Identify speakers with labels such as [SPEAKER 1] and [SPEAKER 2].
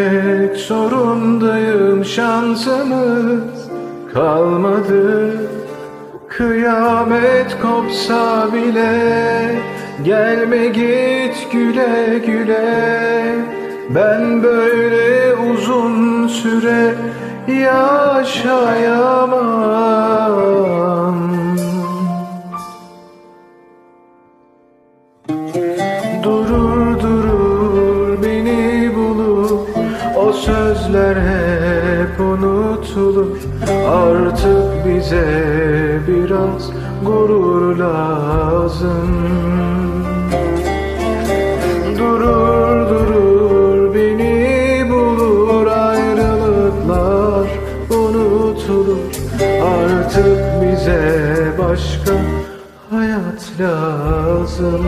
[SPEAKER 1] Tek zorundayım şansımız kalmadı. Kıyamet kopsa bile Gelme git güle güle. Ben böyle uzun süre yaşayamam O sözler hep unutulur. Artık bize biraz gurur lazım. Durur durur beni bulur Ayrılıklar unutulur. Artık bize başka hayat lazım